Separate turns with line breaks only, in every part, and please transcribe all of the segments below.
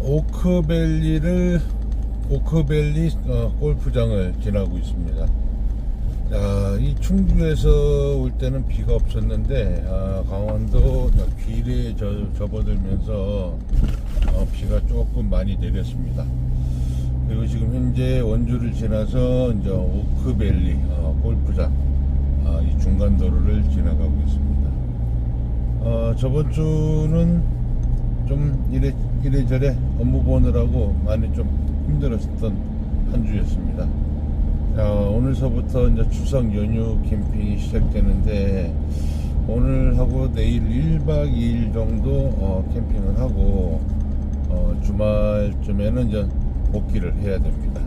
오크밸리를 오크밸리 어, 골프장을 지나고 있습니다. 야, 이 충주에서 올 때는 비가 없었는데 아, 강원도 저, 접어들면서 어, 비가 조금 많이 내렸습니다. 그리고 지금 현재 원주를 지나서 이제 오크밸리 어, 골프장 아, 이 중간 도로를 지나가고 있습니다. 어, 저번 주는 좀 이래, 이래저래 업무 보느라고 많이 좀 힘들었던 한 주였습니다. 자, 오늘서부터 이제 추석 연휴 캠핑이 시작되는데 오늘하고 내일 1박 2일 정도 어, 캠핑을 하고 어, 주말쯤에는 이제 복귀를 해야 됩니다.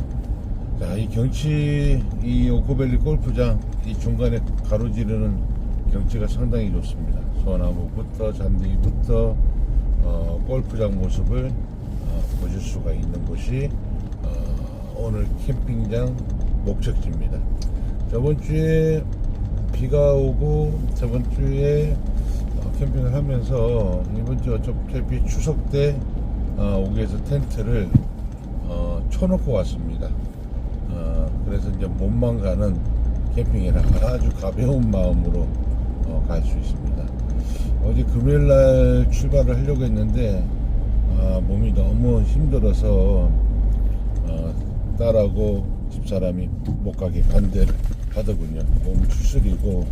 자, 이 경치, 이 오코밸리 골프장 이 중간에 가로지르는 경치가 상당히 좋습니다. 소나무부터 잔디부터 어, 골프장 모습을 어, 보실 수가 있는 곳이 어, 오늘 캠핑장 목적지입니다. 저번 주에 비가 오고 저번 주에 어, 캠핑을 하면서 이번 주 어차피 추석 때 어, 오기 위해서 텐트를 어, 쳐놓고 왔습니다. 어, 그래서 이제 몸만 가는 캠핑이라 아주 가벼운 마음으로 어, 갈 수 있습니다. 어제 금요일 날 출발을 하려고 했는데 아, 몸이 너무 힘들어서 어, 딸하고 집사람이 못 가게 반대를 하더군요. 몸 추스리고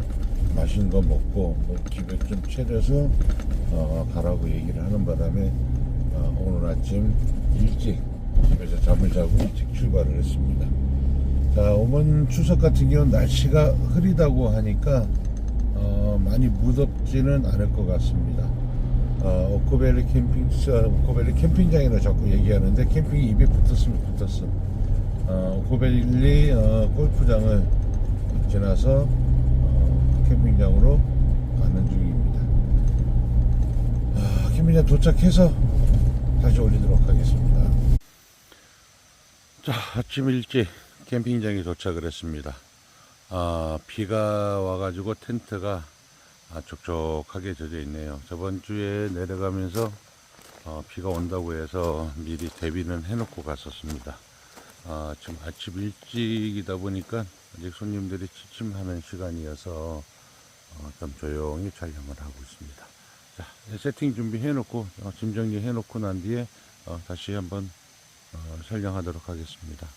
맛있는 거 먹고 뭐 기분 좀 차려서 어, 가라고 얘기를 하는 바람에 어, 오늘 아침 일찍 집에서 잠을 자고 일찍 출발을 했습니다. 자, 이번 추석 같은 경우는 날씨가 흐리다고 하니까 어, 많이 무덥지는 않을 것 같습니다. 어, 오코밸리 캠핑, 어, 오코밸리 캠핑장이라 자꾸 얘기하는데 캠핑이 입에 붙었으면 붙었어. 어, 오코밸리 어, 골프장을 지나서 어, 캠핑장으로 가는 중입니다. 아, 캠핑장 도착해서 다시 올리도록 하겠습니다. 자, 아침 일찍 캠핑장에 도착을 했습니다. 아, 비가 와가지고 텐트가 아, 촉촉하게 젖어 있네요. 저번 주에 내려가면서 어, 비가 온다고 해서 미리 대비는 해놓고 갔었습니다. 아, 지금 아침 일찍이다 보니까 아직 손님들이 취침하는 시간이어서 어, 좀 조용히 촬영을 하고 있습니다. 자, 세팅 준비해놓고 어, 짐 정리해놓고 난 뒤에 어, 다시 한번 어, 촬영하도록 하겠습니다.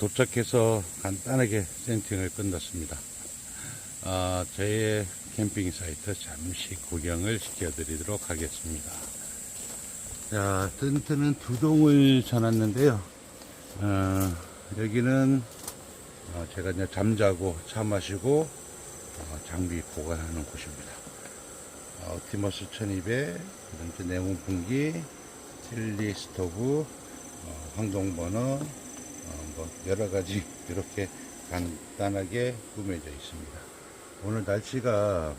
도착해서 간단하게 세팅을 끝났습니다. 아, 저의 캠핑 사이트 잠시 구경을 시켜드리도록 하겠습니다. 자, 텐트는 두 동을 쳐놨는데요. 어, 여기는 어, 제가 이제 잠자고 차 마시고 어, 장비 보관하는 곳입니다. 어, 옵티머스 1200, 그다음에 내온 분기, 틸리 스토브, 어, 황동 버너, 어, 뭐 여러 가지 이렇게 간단하게 꾸며져 있습니다. 오늘 날씨가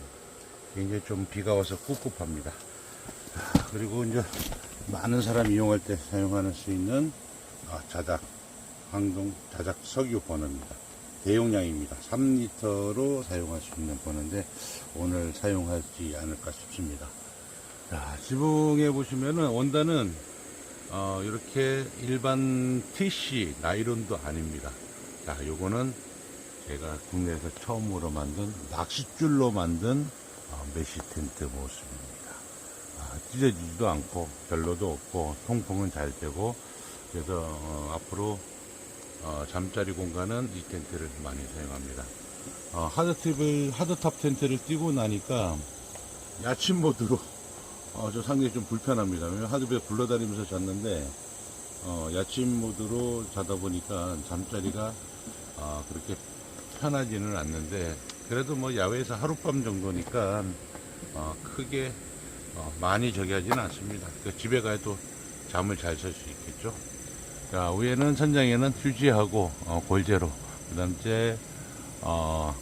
굉장히 좀 비가 와서 꿉꿉합니다. 아, 그리고 이제 많은 사람 이용할 때 사용할 수 있는 아, 자작 황동 자작 석유 버너입니다. 대용량입니다. 3리터로 사용할 수 있는 버너인데 오늘 사용하지 않을까 싶습니다. 자, 지붕에 보시면은 원단은 어, 이렇게 일반 TC 나이론도 아닙니다. 자, 요거는 제가 국내에서 처음으로 만든 낚싯줄로 만든 어, 메시 텐트 모습입니다. 아, 찢어지지도 않고 별로도 없고 통풍은 잘 되고 그래서 어, 앞으로 어, 잠자리 공간은 이 텐트를 많이 사용합니다. 어, 하드탑을 하드탑 텐트를 띄고 나니까 야침 모드로 어, 저 상당히 좀 불편합니다. 하드배 굴러다니면서 잤는데 어, 야침 모드로 자다 보니까 잠자리가 어, 그렇게 편하지는 않는데 그래도 뭐 야외에서 하룻밤 정도니까 어, 크게 어, 많이 저기 하지는 않습니다. 그 집에 가도 잠을 잘 잘 수 있겠죠. 자, 위에는 천장에는 휴지하고 어, 골재로 그다음에 어,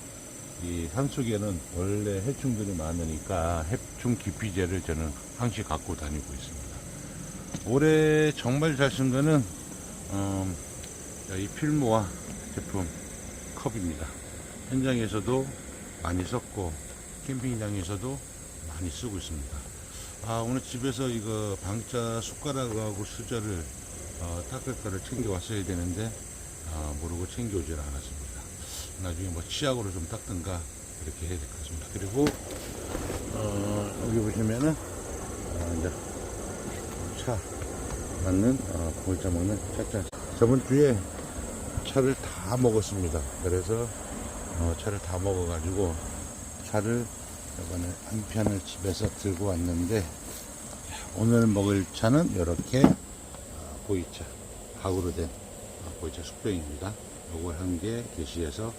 이 산속에는 원래 해충들이 많으니까 해충 기피제를 저는 항시 갖고 다니고 있습니다. 올해 정말 잘 쓴 거는 어, 이 필모아 제품 컵입니다. 현장에서도 많이 썼고 캠핑장에서도 많이 쓰고 있습니다. 아 오늘 집에서 이거 방자 숟가락하고 수저를 어, 닦을 거를 챙겨 왔어야 되는데 아, 모르고 챙겨오질 않았습니다. 나중에 뭐 치약으로 좀 닦든가 이렇게 해야 될 것 같습니다. 그리고 어, 여기 보시면은 어, 이제 차 맞는 어, 보이차 먹는 차차 저번 주에 차를 다 먹었습니다. 그래서 어, 차를 다 먹어가지고 차를 이번에 한 편을 집에서 들고 왔는데 오늘 먹을 차는 이렇게 어, 보이차 가구로 된 어, 보이차 숙병입니다. 요걸 한 개 게시해서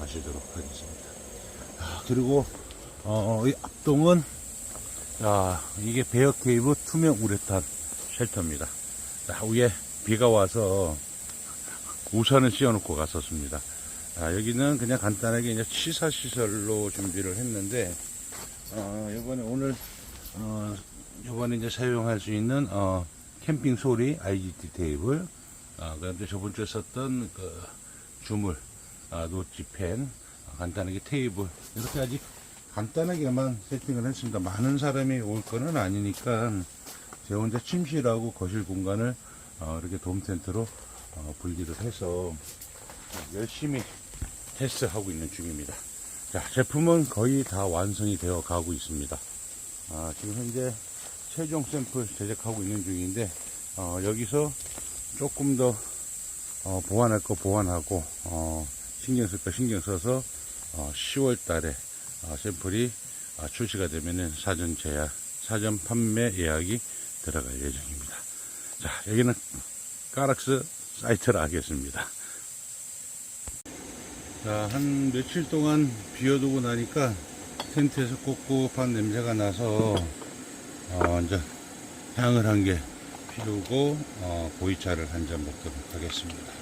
마시도록 하겠습니다. 아, 그리고 어, 이 앞동은 야, 이게 베어 케이브 투명 우레탄 쉘터입니다. 자, 위에 비가 와서 우산을 씌워놓고 갔었습니다. 아, 여기는 그냥 간단하게 이제 취사시설로 준비를 했는데, 어, 이번에 오늘, 어, 이번에 이제 사용할 수 있는, 어, 캠핑 소리 IGT 테이블, 아, 그 다음에 저번 주에 썼던 그 주물, 아, 노지펜, 아, 간단하게 테이블, 이렇게 아직 간단하게만 세팅을 했습니다. 많은 사람이 올 거는 아니니까, 제 혼자 침실하고 거실 공간을, 어, 이렇게 돔 텐트로, 어, 분리를 해서, 열심히 테스트하고 있는 중입니다. 자, 제품은 거의 다 완성이 되어 가고 있습니다. 아, 지금 현재 최종 샘플 제작하고 있는 중인데, 어, 여기서 조금 더, 어, 보완할 거 보완하고, 어, 신경 쓸 거 신경 써서, 어, 10월 달에, 어, 샘플이 어, 출시가 되면은 사전 제약, 사전 판매 예약이 들어갈 예정입니다. 자, 여기는 까락스 사이트를 하겠습니다. 자, 한 며칠 동안 비워두고 나니까 텐트에서 꿉꿉한 냄새가 나서, 어, 이제 향을 한 개 피우고, 어, 보이차를 한 잔 먹도록 하겠습니다.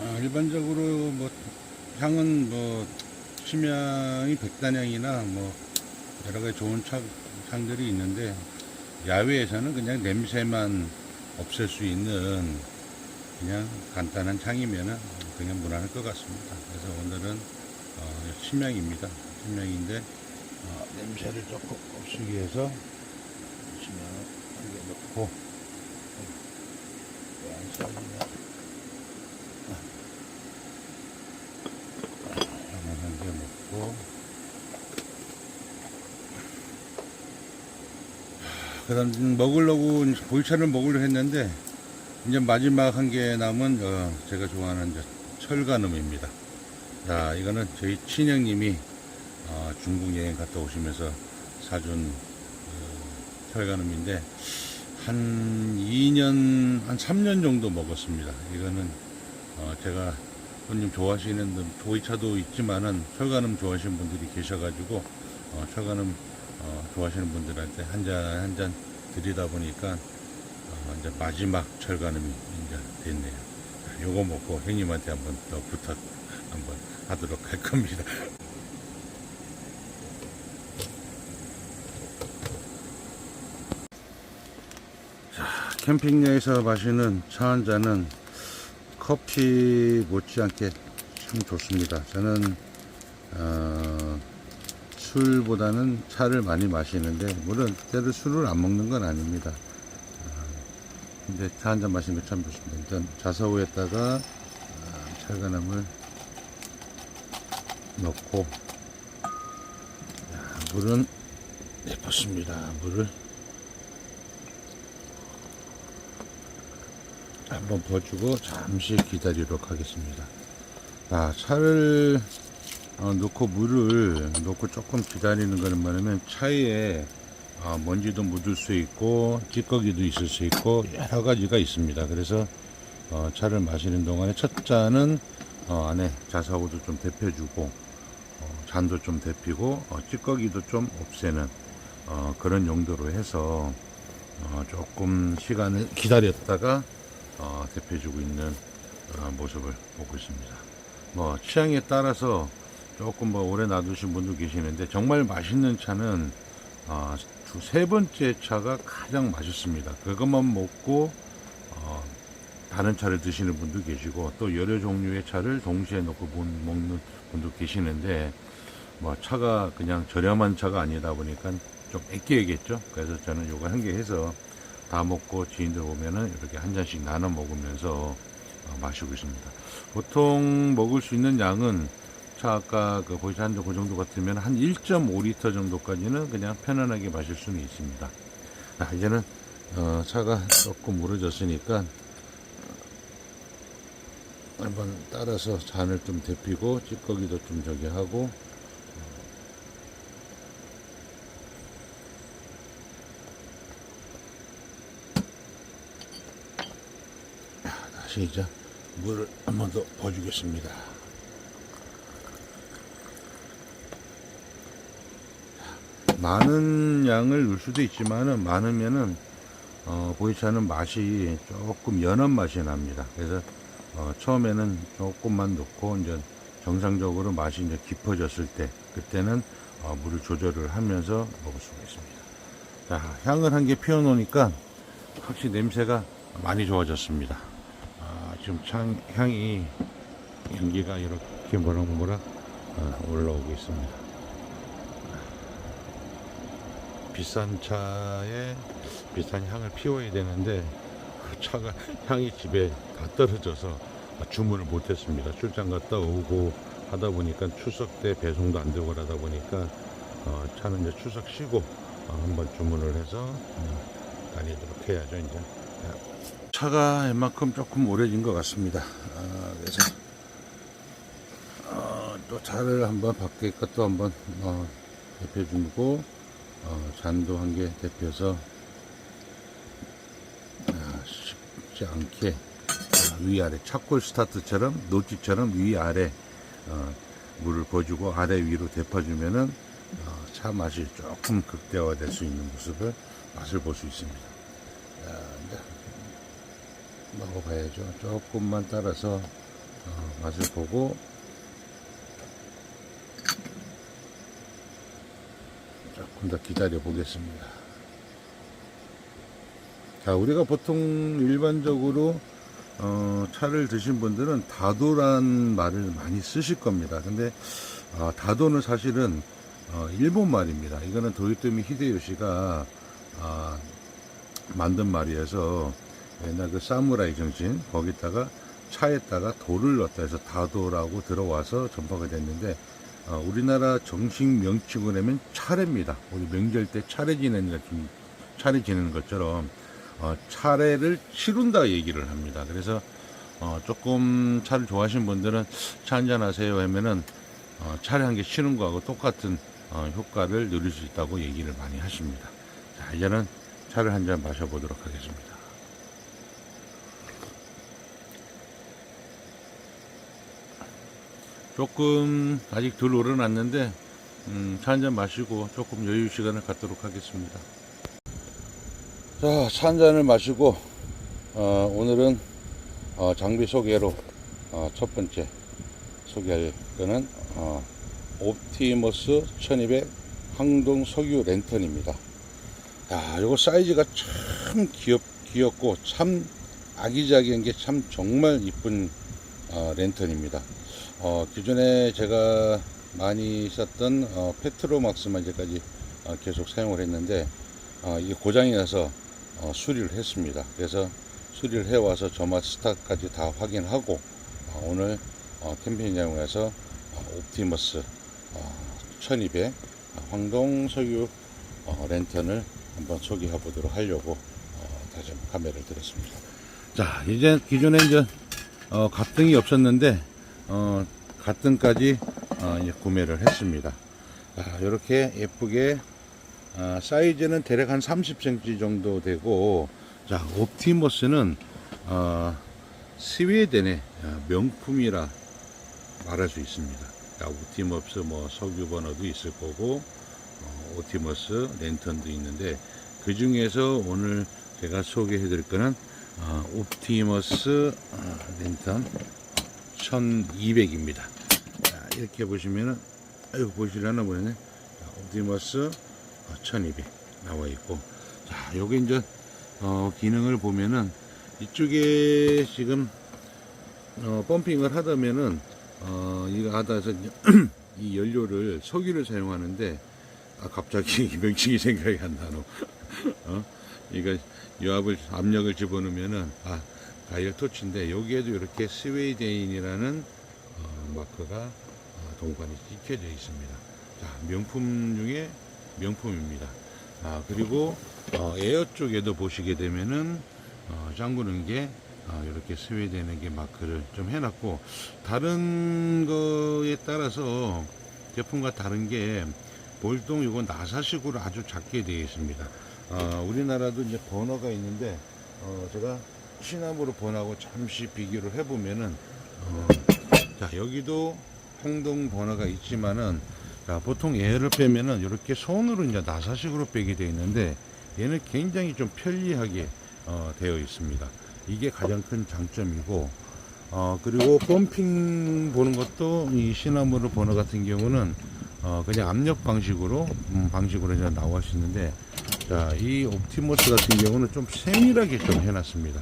아, 일반적으로 뭐, 향은 뭐, 심양이 백단향이나 뭐, 여러 가지 좋은 차, 향들이 있는데, 야외에서는 그냥 냄새만 없앨 수 있는 그냥 간단한 창이면은 그냥 무난할 것 같습니다. 그래서 오늘은 어, 침향입니다. 침향인데 어, 냄새를 조금 없애기 위해서 침향을 한개 넣고 왜안 썰리냐 향을 한 개 넣고 그 다음 먹으려고 보이차를 먹으려 했는데 이제 마지막 한 개 남은 어, 제가 좋아하는 이제 철간음입니다. 자, 이거는 저희 친형님이 어, 중국 여행 갔다 오시면서 사준 어, 철간음인데 한 2년, 한 3년 정도 먹었습니다. 이거는 어, 제가 손님 좋아하시는 분, 조이차도 있지만은 철간음 좋아하시는 분들이 계셔가지고 어, 철간음 어, 좋아하시는 분들한테 한 잔 한 잔 드리다 보니까 어, 이제 마지막 철간음이 이제 됐네요. 자, 요거 먹고 형님한테 한번 더 부탁 한번 하도록 할 겁니다. 자, 캠핑장에서 마시는 차 한 잔은 커피 못지않게 참 좋습니다. 저는 어, 술보다는 차를 많이 마시는데 물론 그때도 술을 안 먹는 건 아닙니다. 근데 차 한 잔 마시는 게 참 좋습니다. 일단 자사오에다가 아, 철간암을 넣고 자, 물은 내붓습니다. 물을 한번 버주고 잠시 기다리도록 하겠습니다. 자, 차를 어, 넣고 물을 넣고 조금 기다리는 거는 뭐냐면 차에 아, 먼지도 묻을 수 있고 찌꺼기도 있을 수 있고 여러 가지가 있습니다. 그래서 어, 차를 마시는 동안에 첫 잔은 어, 안에 자사오도 좀 데펴주고 어, 잔도 좀 데피고 어, 찌꺼기도 좀 없애는 어, 그런 용도로 해서 어, 조금 시간을 기다렸다가 어, 데펴주고 있는 어, 모습을 보고 있습니다. 뭐 취향에 따라서 조금 뭐 오래 놔두신 분도 계시는데 정말 맛있는 차는 아, 두세 번째 차가 가장 맛있습니다. 그것만 먹고 어, 다른 차를 드시는 분도 계시고 또 여러 종류의 차를 동시에 넣고 못 먹는 분도 계시는데 뭐 차가 그냥 저렴한 차가 아니다 보니까 좀 아껴야겠죠. 그래서 저는 요거 한 개 해서 다 먹고 지인들 오면은 이렇게 한 잔씩 나눠 먹으면서 어, 마시고 있습니다. 보통 먹을 수 있는 양은 차 아까 그 보이신 그 정도 같으면 한 1.5리터 정도까지는 그냥 편안하게 마실 수는 있습니다. 자, 이제는 어, 차가 조금 무르졌으니까 어, 한번 따라서 잔을 좀 데피고 찌꺼기도 좀 저기 하고 다시 이제 물을 한 번 더 부어주겠습니다. 많은 양을 넣을 수도 있지만은 많으면은 어, 보이지 않는 맛이 조금 연한 맛이 납니다. 그래서 어, 처음에는 조금만 넣고 이제 정상적으로 맛이 이제 깊어졌을 때 그때는 어, 물을 조절을 하면서 먹을 수가 있습니다. 자, 향을 한 개 피워 놓으니까 확실히 냄새가 많이 좋아졌습니다. 아, 지금 창, 향이 연기가 이렇게 모락모락 어, 올라오고 있습니다. 비싼 차에 비싼 향을 피워야 되는데 그 차가 향이 집에 다 떨어져서 주문을 못했습니다. 출장 갔다 오고 하다 보니까 추석 때 배송도 안 되고 그러다 보니까 어, 차는 이제 추석 쉬고 어, 한번 주문을 해서 음, 다니도록 해야죠 이제. 차가 이만큼 조금 오래진 것 같습니다. 아, 그래서 어, 또 차를 한번 밖에 것도 한번 어, 대표주고 어, 잔도 한 개 데펴서 아, 쉽지 않게 아, 위아래 차골 스타트처럼 노치처럼 위아래 어, 물을 부어주고 아래 위로 데펴주면은 어, 차 맛이 조금 극대화될 수 있는 모습을 맛을 볼 수 있습니다. 자, 이제 먹어봐야죠. 조금만 따라서 어, 맛을 보고 조금 더 기다려 보겠습니다. 자, 우리가 보통 일반적으로 어, 차를 드신 분들은 다도란 말을 많이 쓰실 겁니다. 근데 어, 다도는 사실은 어, 일본 말입니다. 이거는 도요토미 히데요시가 아, 만든 말이어서 옛날 그 사무라이 정신 거기다가 차에다가 돌을 넣었다 해서 다도라고 들어와서 전파가 됐는데 어, 우리나라 정식 명칭으로 하면 차례입니다. 우리 명절 때 차례 지내는 차례 지내는 것처럼 어, 차례를 치룬다 얘기를 합니다. 그래서 어, 조금 차를 좋아하시는 분들은 차 한잔 하세요 하면은 어, 차례 한 개 치는 거하고 똑같은 어, 효과를 누릴 수 있다고 얘기를 많이 하십니다. 자, 이제는 차를 한 잔 마셔보도록 하겠습니다. 조금 아직 덜 오르났는데 음, 차 한잔 마시고 조금 여유 시간을 갖도록 하겠습니다. 자, 차 한 잔을 마시고 어, 오늘은 어, 장비 소개로 어, 첫 번째 소개할 거는 어, 옵티머스 1200 항동 석유 랜턴입니다. 야, 이거 사이즈가 참 귀엽, 귀엽고 참 아기자기한 게 참 정말 이쁜 어, 랜턴입니다. 어, 기존에 제가 많이 썼던 어, 페트로막스만 이제까지 어, 계속 사용을 했는데 어, 이게 고장이 나서 어, 수리를 했습니다. 그래서 수리를 해와서 점화 스타까지 다 확인하고 어, 오늘 어, 캠핑장에 가서 어, 옵티머스 어, 1200 황동 석유 어, 랜턴을 한번 소개해 보도록 하려고 어, 다시 한번 카메라를 들었습니다. 자, 이제 기존에 이제 어, 갑등이 없었는데 어, 가등까지 어, 구매를 했습니다. 자, 이렇게 예쁘게 아, 사이즈는 대략 한 30cm 정도 되고 자 옵티머스는 어, 스웨덴의 어, 명품이라 말할 수 있습니다. 자, 옵티머스 뭐 석유 번호도 있을 거고 어, 옵티머스 랜턴도 있는데 그 중에서 오늘 제가 소개해 드릴 거는 어, 옵티머스 어, 랜턴 1200입니다. 자, 이렇게 보시면은 아유 보시려나 보네. 옵티머스 1200 나와 있고 자 요게 이제 어, 기능을 보면은 이쪽에 지금 어, 펌핑을 하다면은 어, 이거 하다 해서 이제 이 연료를 석유를 사용하는데 아 갑자기 명칭이 생각이 안 나노. 어? 이거 유압을 압력을 집어넣으면은 아 가열 토치인데 여기에도 이렇게 스웨이데인이라는 어, 마크가 어, 동관이 찍혀져 있습니다. 자 명품 중에 명품입니다. 아 그리고 어, 에어 쪽에도 보시게 되면은 어, 잠그는 게 어, 이렇게 스웨덴에게 마크를 좀 해놨고 다른 거에 따라서 제품과 다른 게 볼동 이건 나사식으로 아주 작게 되어 있습니다. 어, 우리나라도 이제 버너가 있는데 어, 제가 시나무로 번하고 잠시 비교를 해보면은 어, 자 여기도 홍동 버너가 있지만은 자, 보통 얘를 빼면은 이렇게 손으로 이제 나사식으로 빼게 되어 있는데 얘는 굉장히 좀 편리하게 어, 되어 있습니다. 이게 가장 큰 장점이고 어, 그리고 펌핑 보는 것도 이 시나무르 버너 같은 경우는 어, 그냥 압력 방식으로 음, 방식으로 이제 수 있는데 자, 이 옵티머스 같은 경우는 좀 세밀하게 좀 해놨습니다.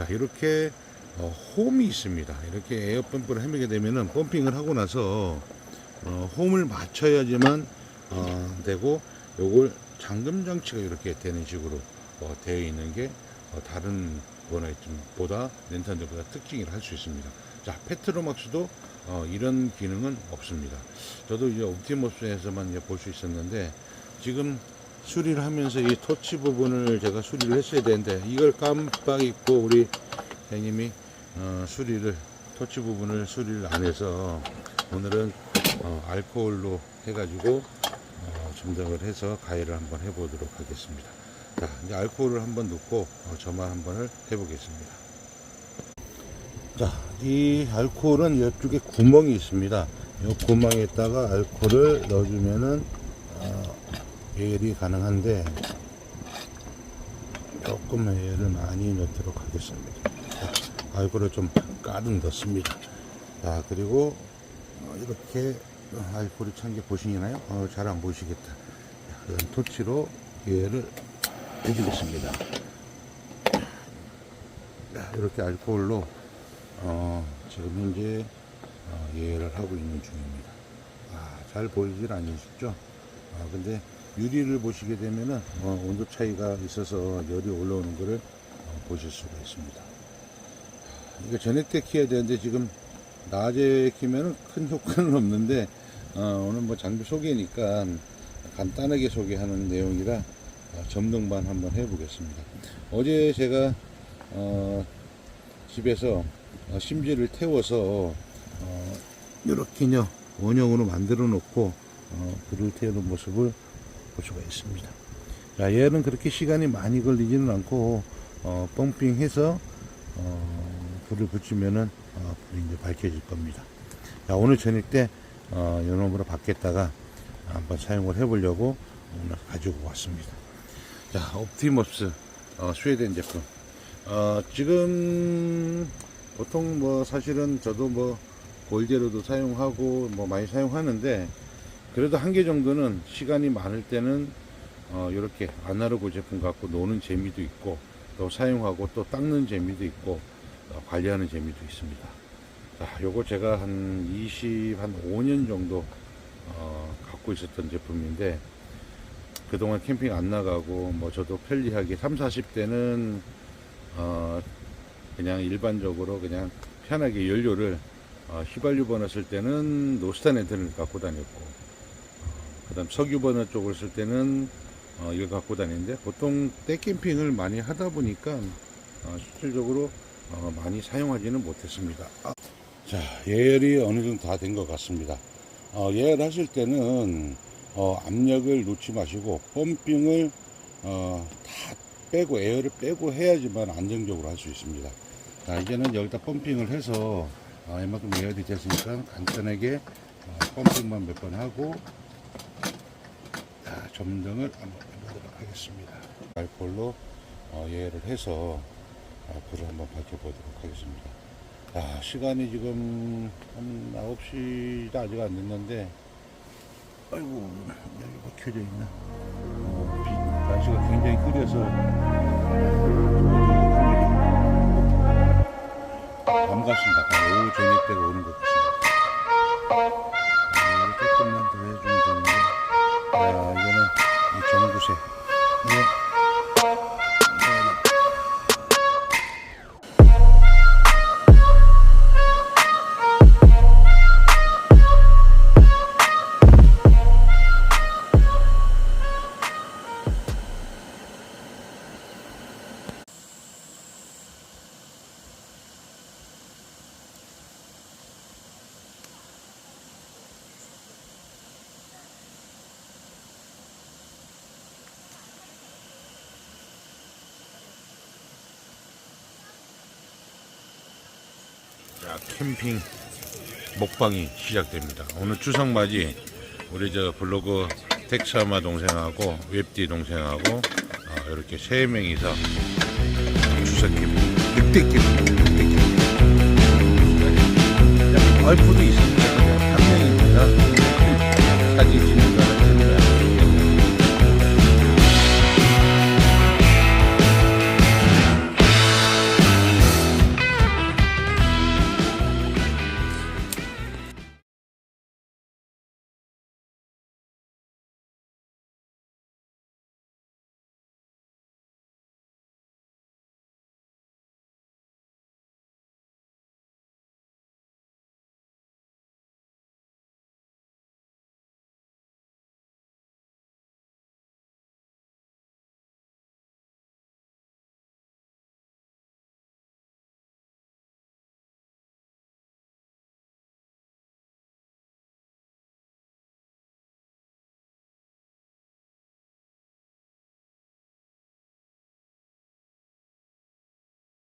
자, 이렇게 어, 홈이 있습니다. 이렇게 에어 펌프를 해매게 되면은 펌핑을 하고 나서 어, 홈을 맞춰야지만 어, 되고 요걸 잠금 장치가 이렇게 되는 식으로 어, 되어 있는 게 어, 다른 버너보다 렌탄들보다 특징이라 할수 있습니다. 자, 페트로막스도 어, 이런 기능은 없습니다. 저도 이제 옵티머스에서만 볼 수 있었는데 지금 수리를 하면서 이 토치 부분을 제가 수리를 했어야 되는데 이걸 깜빡 잊고 우리 회님이 어, 수리를 토치 부분을 수리를 안 해서 오늘은 어, 알코올로 해가지고 어, 점등을 해서 가위를 한번 해보도록 하겠습니다. 자, 이제 알코올을 한번 넣고 어, 점화 한번을 해보겠습니다. 자, 이 알코올은 이쪽에 구멍이 있습니다. 이 구멍에다가 알코올을 넣어주면은 어, 예열이 가능한데 조금 예열을 많이 넣도록 하겠습니다. 자, 알코올을 좀 가득 넣습니다. 자, 그리고 어, 이렇게 알코올이 찬 게 보시나요? 어, 잘 안 보이시겠다. 자, 이런 토치로 예열을 해주겠습니다. 자, 이렇게 알코올로 어, 지금 현재 어, 예열을 하고 있는 중입니다. 아, 잘 보이질 않으시죠? 아, 근데 유리를 보시게 되면은 어, 온도 차이가 있어서 열이 올라오는 것을 어, 보실 수가 있습니다. 이거 저녁 때 키워야 되는데 지금 낮에 키면은 큰 효과는 없는데 어, 오늘 뭐 장비 소개니까 간단하게 소개하는 내용이라 어, 점등반 한번 해보겠습니다. 어제 제가 어, 집에서 어, 심지를 태워서 어, 이렇게요 원형으로 만들어 놓고 어, 불을 태우는 모습을 볼 수가 있습니다. 자, 얘는 그렇게 시간이 많이 걸리지는 않고 어, 펌핑해서 어, 불을 붙이면은 어, 불이 이제 밝혀질 겁니다. 자, 오늘 저녁 때 어, 요놈으로 받겠다가 한번 사용을 해보려고 오늘 가지고 왔습니다. 자, 옵티머스 어, 스웨덴 제품. 어, 지금 보통 뭐 사실은 저도 뭐 골제로도 사용하고 뭐 많이 사용하는데 그래도 한 개 정도는 시간이 많을 때는 어, 이렇게 아날로그 제품 갖고 노는 재미도 있고 또 사용하고 또 닦는 재미도 있고 어, 관리하는 재미도 있습니다. 자, 요거 제가 한 20, 한 5년 정도 어, 갖고 있었던 제품인데 그동안 캠핑 안 나가고 뭐 저도 편리하게 3, 40대는 어, 그냥 일반적으로 그냥 편하게 연료를 어, 휘발유 버너 쓸 때는 노스탄 엔트를 갖고 다녔고 그 다음 석유 버너 쪽을 쓸 때는 어, 이걸 갖고 다니는데 보통 떼캠핑을 많이 하다 보니까 어, 실질적으로 어, 많이 사용하지는 못했습니다. 아, 자 예열이 어느 정도 다 된 것 같습니다. 어, 예열하실 때는 어, 압력을 놓지 마시고 펌핑을 어, 다 빼고 에어를 빼고 해야지만 안정적으로 할 수 있습니다. 자 이제는 여기다 펌핑을 해서 어, 이만큼 예열이 됐으니까 간단하게 어, 펌핑만 몇 번 하고 자, 점등을 한번 해보도록 하겠습니다. 알콜로 어, 예열을 해서 어, 불을 한번 밝혀보도록 하겠습니다. 자, 시간이 지금 한 9시도 아직 안 됐는데 아이고 여기가 켜져 있나 어, 비, 날씨가 굉장히 흐려서 밤 같습니다. 오후 저녁 때가 오는 것 같습니다. 어, 아, 이거는 이 전구세. 예. 캠핑 먹방이 시작됩니다. 오늘 추석 맞이 우리 저 블로그 텍사마 동생하고 웹디 동생하고 어, 이렇게 세 명이서 추석 캠핑 늑대 캠핑 늑대 캠핑 와이프도 있습니다. 한 명입니다. 사진 찍는